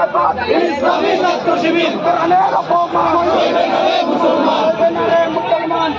ইসলামী ছাত্র শিবির কোরআনের অপমান মুসলমান মুসলমান।